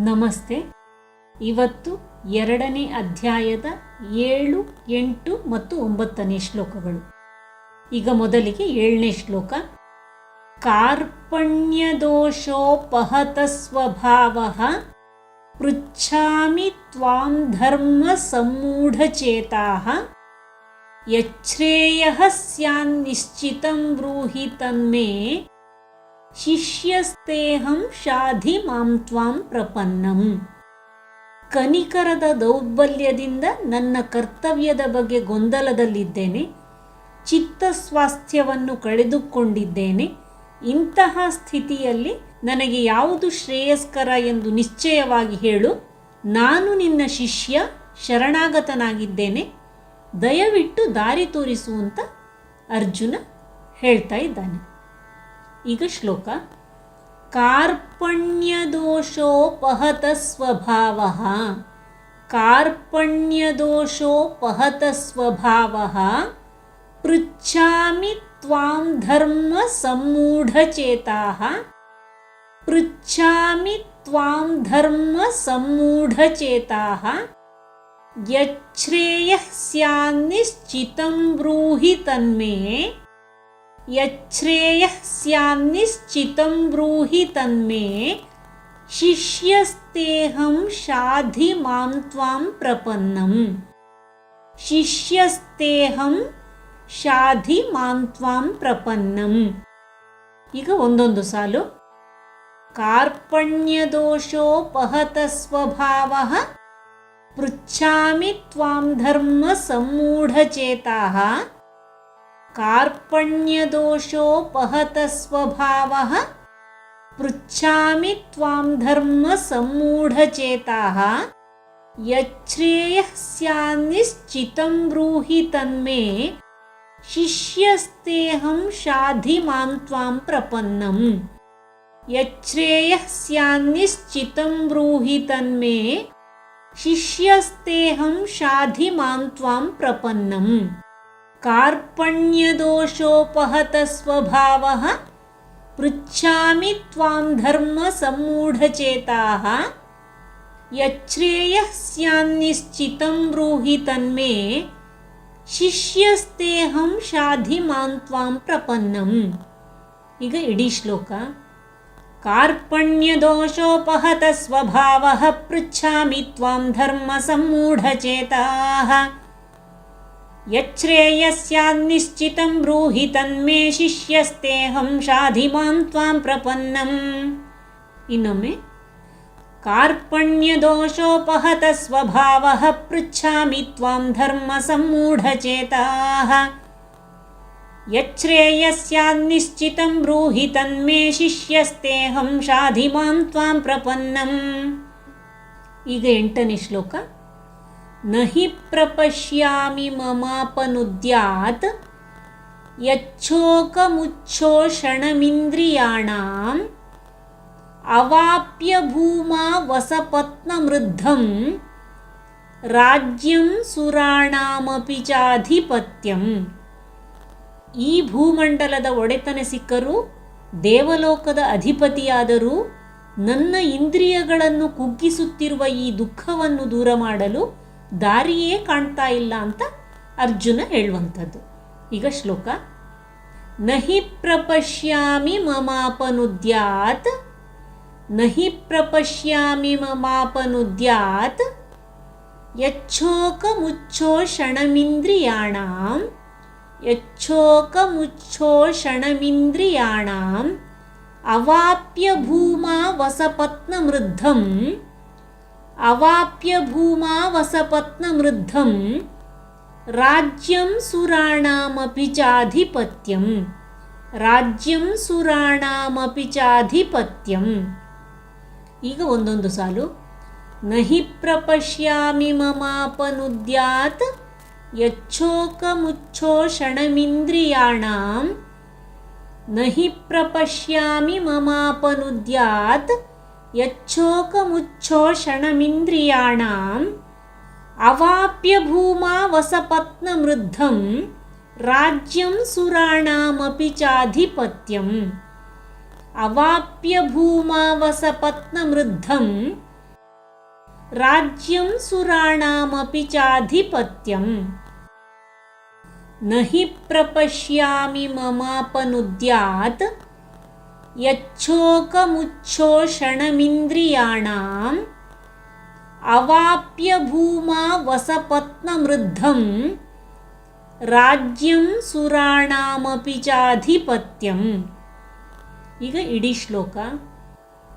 ನಮಸ್ತೆ. ಇವತ್ತು ಎರಡನೇ ಅಧ್ಯಾಯದ ಏಳು, ಎಂಟು ಮತ್ತು ಒಂಬತ್ತನೇ ಶ್ಲೋಕಗಳು. ಈಗ ಮೊದಲಿಗೆ ಏಳನೇ ಶ್ಲೋಕ. ಕಾರ್ಪಣ್ಯದೋಷೋಪಹತ ಸ್ವಭಾವ ಪೃಚ್ಛಾಮಿ ತ್ವಾಂ ಧರ್ಮ ಸಮ್ಮೂಢಚೇತಾ ಯಚ್ಛ್ರೇಯ ಸ್ಯಾನ್ನಿಶ್ಚಿತಂ ಬ್ರೂಹಿ ತನ್ಮೇ ಶಿಷ್ಯಸ್ತೇಹಂ ಶಾಧಿ ಮಾಂ ತ್ವಾಂ ಪ್ರಪನ್ನಂ. ಕನಿಕರದ ದೌರ್ಬಲ್ಯದಿಂದ ನನ್ನ ಕರ್ತವ್ಯದ ಬಗ್ಗೆ ಗೊಂದಲದಲ್ಲಿದ್ದೇನೆ. ಚಿತ್ತ ಸ್ವಾಸ್ಥ್ಯವನ್ನು ಕಳೆದುಕೊಂಡಿದ್ದೇನೆ. ಇಂತಹ ಸ್ಥಿತಿಯಲ್ಲಿ ನನಗೆ ಯಾವುದು ಶ್ರೇಯಸ್ಕರ ಎಂದು ನಿಶ್ಚಯವಾಗಿ ಹೇಳು. ನಾನು ನಿನ್ನ ಶಿಷ್ಯ, ಶರಣಾಗತನಾಗಿದ್ದೇನೆ. ದಯವಿಟ್ಟು ದಾರಿ ತೋರಿಸುವಂತ ಅರ್ಜುನ ಹೇಳ್ತಾ ಇದ್ದಾನೆ. ಈಗ ಶ್ಲೋಕ ಕಾರ್ಪಣ್ಯದೋಷೋಪಹತ ಸ್ವಭಾವ ಕಾರ್ಪಣ್ಯದೋಷೋಪಹತ ಸ್ವಭಾವ ಪೃಚ್ಛಾಮಿ ತ್ವಾಂ ಧರ್ಮ ಸಮ್ಮೂಢಚೇತಾ ಪೃಚ್ಛಾಮಿ ತ್ವಾಂ ಧರ್ಮ ಸಮ್ಮೂಢಚೇತಾ ಯಚ್ಛ್ರೇಯಃ ಸ್ಯಾನ್ನಿಶ್ಚಿತಂ ಬ್ರೂಹಿ ತನ್ಮೇ ಶಿಷ್ಯಸ್ತೇಹಂ ಶಾಧಿ ಮಾಂ ತ್ವಾಂ ಪ್ರಪನ್ನಂ ಶಿಷ್ಯಸ್ತೇಹಂ ಶಾಧಿ ಮಾಂ ತ್ವಾಂ ಪ್ರಪನ್ನಂ ಈಗ ಒಂದೊಂದು ಸಾಲು. ಕಾರ್ಪಣ್ಯದೋಷೋಪಹತ ಸ್ವಭಾವ ಪೃಚ್ಛಾಮಿ ತ್ವಾಂ ಧರ್ಮ ಸಮ್ಮೂಢಚೇತಾ। कार्पण्यदोषोपहतस्वभावः पृच्छामि त्वां धर्मसम्मूढचेताः यच्छ्रेयः स्यान्निश्चितं ब्रूहि तन्मे, शिष्यस्तेऽहं शाधि माँ त्वां प्रपन्नम्। यच्छ्रेयः स्यान्निश्चितं ब्रूहि तन्मे, शिष्यस्तेऽहं शाधि माँ त्वां प्रपन्नम्। ತ್ವಾಂ ಪ್ರಪನ್ನಂ ಕಾರ್ಪಣ್ಯದೋಷೋಪಹತ ಸ್ವಭಾವ ಪೃಚ್ಛಾಮಿ ತ್ವಾಂ ಧರ್ಮ ಸಮ್ಮೂಢಚೇತಾ ಯಚ್ಛ್ರೇಯಃ ಸ್ಯಾನ್ನಿಶ್ಚಿತಂ ಬ್ರೂಹಿ ತನ್ಮೇ ಶಿಷ್ಯಸ್ತೇಹಂ ಶಾಧಿ ಮಾಂ ತ್ವಾಂ ಪ್ರಪನ್ನಂ ಈಗ ಇಡೀ ಶ್ಲೋಕ ಕಾರ್ಪಣ್ಯದೋಷೋಪಹತ ಸ್ವಭಾವ ಪೃಚ್ಛಾಮಿ ತ್ವಾಂ ಧರ್ಮ ಸಮ್ಮೂಢಚೇತಾ ಯಚ್ಛ್ರೇಯಸ್ಯಾನ್ನಿಶ್ಚಿತಂ ಬ್ರೂಹಿ ತನ್ಮೇ ಶಿಷ್ಯಸ್ತೇಹಂ ಶಾಧಿ ಮಾಂ ತ್ವಾಂ ಪ್ರಪನ್ನಂ ಇನ್ನೊಮ್ಮೆ ಕಾರ್ಪಣ್ಯದೋಷೋಪಹತ ಸ್ವಭಾವ ಪೃಚ್ಛಾಮಿ ತ್ವಾಂ ಧರ್ಮ ಸಮ್ಮೂಢಚೇತಾ ಯಚ್ಛ್ರೇಯಸ್ಯಾನ್ನಿಶ್ಚಿತಂ ಬ್ರೂಹಿ ತನ್ಮೇ ಶಿಷ್ಯಸ್ತೇಹಂ ಶಾಧಿ ಮಾಂ ತ್ವಾಂ ಪ್ರಪನ್ನಂ ಈಗ ಎಂಟನೇ ಶ್ಲೋಕ ನ ಹಿ ಪ್ರಪಶ್ಯಾಮಿ ಮಮಾಪನುದ್ಯಾತ್ ಯಚ್ಛೋಕಮುಚ್ಛೋಷಣಮಿಂದ್ರಿಯಾಣಾಂ ಅವಾಪ್ಯ ಭೂಮಾ ವಸಪತ್ನಮೃದ್ಧಂ ರಾಜ್ಯಂ ಸುರಾಣಾಮಪಿ ಚಾಧಿಪತ್ಯಂ ಈ ಭೂಮಂಡಲದ ಒಡೆತನ ಸಿಕ್ಕರು, ದೇವಲೋಕದ ಅಧಿಪತಿಯಾದರೂ, ನನ್ನ ಇಂದ್ರಿಯಗಳನ್ನು ಕುಗ್ಗಿಸುತ್ತಿರುವ ಈ ದುಃಖವನ್ನು ದೂರ ಮಾಡಲು ದಾರಿಯೇ ಕಾಣ್ತಾ ಇಲ್ಲ ಅಂತ ಅರ್ಜುನ ಹೇಳುವಂಥದ್ದು. ಈಗ ಶ್ಲೋಕ, ನಹಿ ಪ್ರಪಶ್ಯಾಮಿ ಮಮಾಪನುದ್ಯಾತ್, ನಹಿ ಪ್ರಪಶ್ಯಾಮಿ ಮಮಾಪನುದ್ಯಾತ್ ಯಚ್ಛೋಕಮುಚ್ಛೋಷಣಮಿಂದ್ರಿಯಾಣಾಂ ಯಚ್ಛೋಕಮುಚ್ಛೋಷಣಮಿಂದ್ರಿಯಾಣಾಂ ಅವಾಪ್ಯ ಭೂಮಾ ವಸಪತ್ನಮೃದ್ಧಂ ಅವಾಪ್ಯ ಭೂಮಾ ವಸಪತ್ನಮೃದ್ಧಂ ರಾಜ್ಯಂ ಸುರಾಣಾಮಪಿ ಚಾಧಿಪತ್ಯಂ ರಾಜ್ಯಂ ಸುರಾಣಾಮಪಿ ಚಾಧಿಪತ್ಯಂ ಈಗ ಒಂದೊಂದು ಸಾಲು ನಹಿ ಪ್ರಪಶ್ಯಾಮಿ ಮಮಾಪನುದ್ಯಾತ್ ಯಚ್ಛೋಕಮುಚ್ಛೋಷಣಮಿಂದ್ರಿಯಾಣಾಂ ನಹಿ ಪ್ರಪಶ್ಯಾಮಿ ಮಮಾಪನುದ್ಯಾತ್ यच्छोकमुच्छोषणमिन्द्रियाणाम् यच्छोकमुच्छोषणमिन्द्रियां राज्यं सुराणामपि चाधिपत्यम्। अवाप्यभूमावसपत्नमृद्धं राज्यं सुराणामपि चाधिपत्यम्। न हि प्रपश्यामि ममापनुद्यात् यच्छोकमुच्छोषणमिन्द्रियाणाम् अवाप्य भूमा वसपत्नमृद्धं ರಾಜ್ಯಂ ಸುರಾಣಾಮಪಿ ಚಾಧಿಪತ್ಯಂ ಈಗ ಇಡೀ ಶ್ಲೋಕ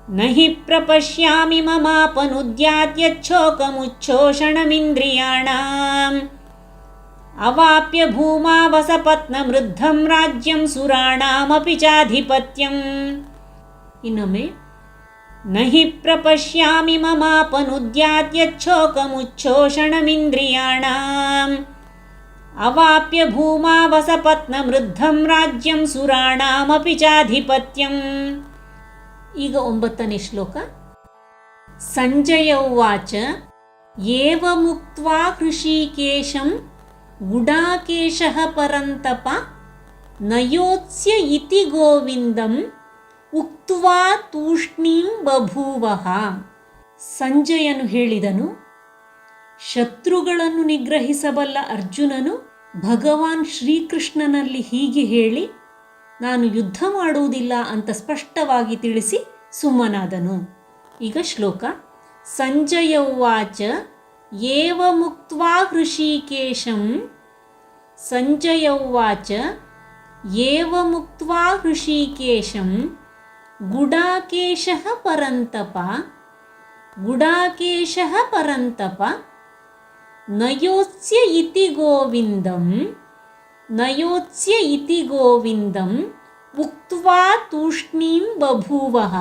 ನ ಹಿ ಪ್ರಪಶ್ಯಾಮಿ ಮಮಾಪನುದ್ಯಾತ್ಯಚ್ಛೋಕಮುಚ್ಛೋಷಣಮಿಂದ್ರಿಯಾಣಾಂ ಅವಾಪ್ಯ ಭೂಮಾ ವಸಪತ್ನಮೃದ್ಧಂ ರಾಜ್ಯಂ ಸುರಾಣಾಮಪಿ ಚಾಧಿಪತ್ಯಂ ಇನ್ನೊಮ್ಮೆ ನ ಹಿ ಪ್ರಪಶ್ಯಾಮಿ ಮಮಾಪನುದ್ಯಾತ್ಯಚ್ಛೋಕಮುಚ್ಛೋಷಣಮಿಂದ್ರಿಯಾಣಾಂ ಅವಾಪ್ಯ ಭೂಮಾ ವಸಪತ್ನಮೃದ್ಧಂ ರಾಜ್ಯಂ ಸುರಾಣಾಮಪಿ ಚಾಧಿಪತ್ಯಂ ಈಗ ಒಂಬತ್ತನೇ ಶ್ಲೋಕ ಸಂಜಯ ಉವಾಚ ಏವ ಮುಕ್ತ್ವಾ ಹೃಷೀಕೇಶಂ ಗುಡಾಕೇಶಃ ಪರಂತಪ ನಯೋತ್ಸ್ಯ ಇತಿ ಗೋವಿಂದಂ ಉಕ್ತ್ವಾ ತೂಷ್ಣೀಂ ಬಭೂವಃ. ಸಂಜಯನು ಹೇಳಿದನು, ಶತ್ರುಗಳನ್ನು ನಿಗ್ರಹಿಸಬಲ್ಲ ಅರ್ಜುನನು ಭಗವಾನ್ ಶ್ರೀಕೃಷ್ಣನಲ್ಲಿ ಹೀಗೆ ಹೇಳಿ, ನಾನು ಯುದ್ಧ ಮಾಡುವುದಿಲ್ಲ ಅಂತ ಸ್ಪಷ್ಟವಾಗಿ ತಿಳಿಸಿ ಸುಮ್ಮನಾದನು. ಈಗ ಶ್ಲೋಕ, ಸಂಜಯ ಉವಾಚ एवमुक्त्वा हृषीकेशं सञ्जय उवाच एवमुक्त्वा हृषीकेशं गुडाकेशः परन्तप गुडाकेशः परन्तप नयोत्स्य इति गोविन्दं नयोत्स्य इति गोविन्दम् उक्त्वा तूष्णीं बभूवः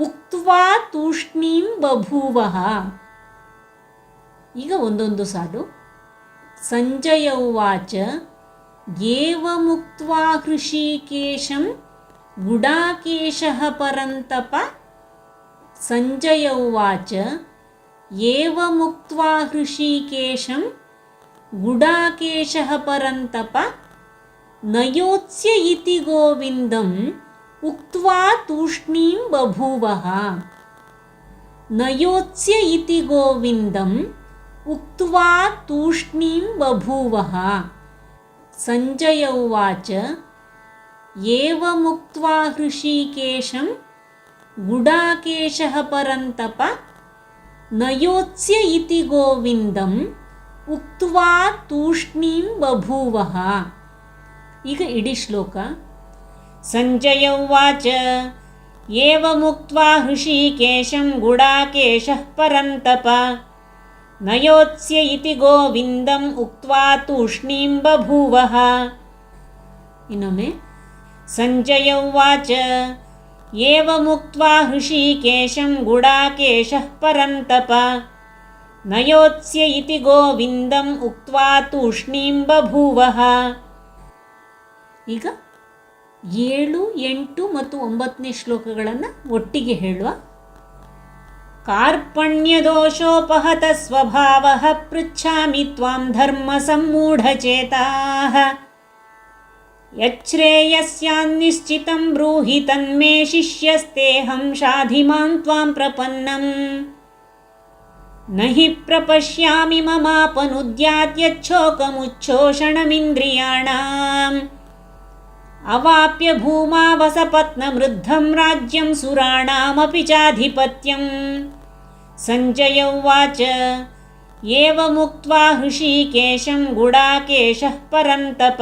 उक्त्वा तूष्णीं बभूवः। ಈಗ ಒಂದೊಂದು ಸಾಲು. ಸಂಜಯ ಉವಾಚ, ಏವ ಮುಕ್ತ್ವಾ ಹೃಷಿಕೇಶಂ ಗುಡಾಕೇಶಃ ಪರಂತಪ. ಸಂಜಯ ಉವಾಚ ಮುಕ್ತ ಹೃಷಿಕೇಶಂ ಗುಡಾಕೇಶಃ ಪರಂತಪ. ನಯೋತ್ಸ್ಯ ಇತಿ ಗೋವಿಂದಂ ಉಕ್ತ್ವಾ ತೂಷ್ಣೀಂ ಬಭೂವಃ. ನಯೋತ್ಸ್ಯ ಇತಿ ಗೋವಿಂದಂ ಉಕ್ತ್ವಾ ತೂಷ್ಣೀಂ ಬಭೂವಃ ಸಂಜಯ ಉವಾಚ ಏವಮುಕ್ತ್ವಾ ಹೃಷೀಕೇಶಂ ಗುಡಾಕೇಶಃ ಪರಂತಪ ನಯೋತ್ಸ್ಯ ಇತಿ ಗೋವಿಂದಂ ಉಕ್ತ್ವಾ ತೂಷ್ಣೀಂ ಬಭೂವಃ ಈಗ ಇಡೀ ಶ್ಲೋಕ ಸಂಜಯ ಉವಾಚ ಏವಮುಕ್ತ್ವಾ ಹೃಷೀಕೇಶಂ ಗುಡಾಕೇಶಃ ಪರಂತಪ ನಯೋತ್ಸ್ಯ ಇತಿ ಗೋವಿಂದಂ ಉಕ್ವಾ ತೂಷ್ಣೀಂ ಬಭೂವಃ ಇನ್ನೊಮ್ಮೆ ಸಂಜಯ ಉವಾಚ ಏವಮುಕ್ತ್ವಾ ಹೃಷೀಕೇಶಂ ಗುಡಾಕೇಶಃ ಪರಂತಪ ನಯೋತ್ಸ್ಯ ಇತಿ ಗೋವಿಂದಂ ಉಕ್ವಾ ತೂಷ್ಣೀಂ ಬಭೂವಃ ಈಗ ಏಳು ಎಂಟು ಮತ್ತು ಒಂಬತ್ತನೇ ಶ್ಲೋಕಗಳನ್ನು ಒಟ್ಟಿಗೆ ಹೇಳುವ कार्पण्यदोषोपहतस्वभावः पृच्छामि त्वां धर्मसम्मूढचेताः। यच्छ्रेयस्यान्निश्चितं ब्रूहि तन्मे शिष्यस्तेऽहं शाधिमां त्वां प्रपन्नम्। न हि प्रपश्यामि ममापनुद्यात् यच्छोकमुच्छोषणमिन्द्रियाणाम् अवाप्य भूमावसपत्नमृद्धं राज्यं सुराणामपि चाधिपत्यम् सञ्जय उवाच एवमुक्त्वा हृषीकेशं गुडाकेशः परन्तप।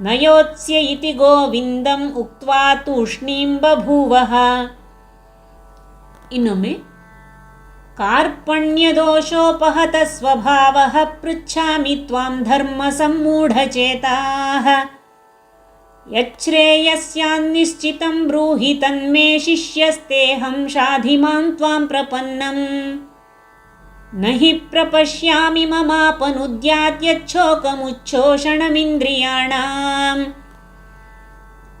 नयोत्स्य इति गोविन्दम् उक्त्वा तूष्णीं बभूवः। इममे कार्पण्यदोषोपहतस्वभावः पृच्छामि त्वां धर्मसम्मूढचेताः। यच्छ्रेयस्यान्निश्चितं ब्रूहि तन्मे शिष्यस्तेऽहं शाधिमां त्वां प्रपन्नम् न हि प्रपश्यामि ममापनुद्यात्यच्छोकमुच्छोषणमिन्द्रियाणाम्।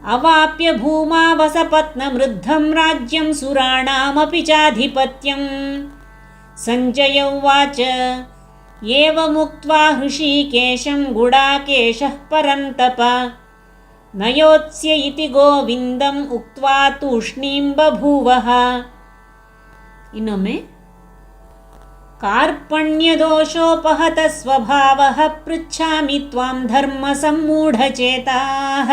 अवाप्य भूमावसपत्नमृद्धं राज्यं सुराणामपि चाधिपत्यम्। सञ्जय उवाच, एवमुक्त्वा हृषीकेशं गुडाकेशः परन्तप। न योत्स्य इति गोविन्दम् उक्त्वा तूष्णीं बभूवः इनमे कार्पण्यदोषोपहत स्वभावः पृच्छामि त्वां धर्मसम्मूढचेताः।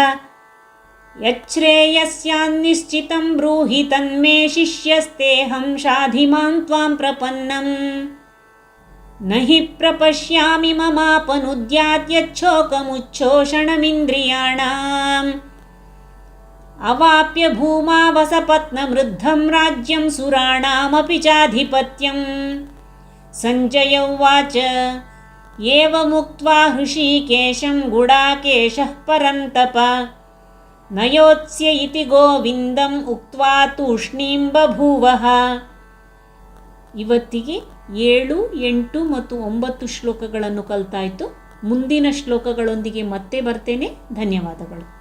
यच्छ्रेयस्यान्निश्चितं ब्रूहि तन्मे शिष्यस्तेऽहं शाधि माँ त्वां प्रपन्नम्। न हि प्रपश्यामि ममापनुद्यात्यच्छोकमुच्छोषणमिन्द्रियाणाम् अवाप्य भूमावसपत्नमृद्धं राज्यं सुराणामपि चाधिपत्यम् सञ्जय उवाच एवमुक्त्वा हृषीकेशं गुडाकेशः परन्तप न योत्स्य इति ಗೋವಿಂದಂ ಉಕ್ತ್ವಾ ತೂಷ್ಣೀಂ ಬಭೂವಃ ಇವತ್ತಿಗೆ ಏಳು ಎಂಟು ಮತ್ತು ಒಂಬತ್ತು ಶ್ಲೋಕಗಳನ್ನು ಕಲ್ತಾಯಿತು. ಮುಂದಿನ ಶ್ಲೋಕಗಳೊಂದಿಗೆ ಮತ್ತೆ ಬರ್ತೇನೆ. ಧನ್ಯವಾದಗಳು.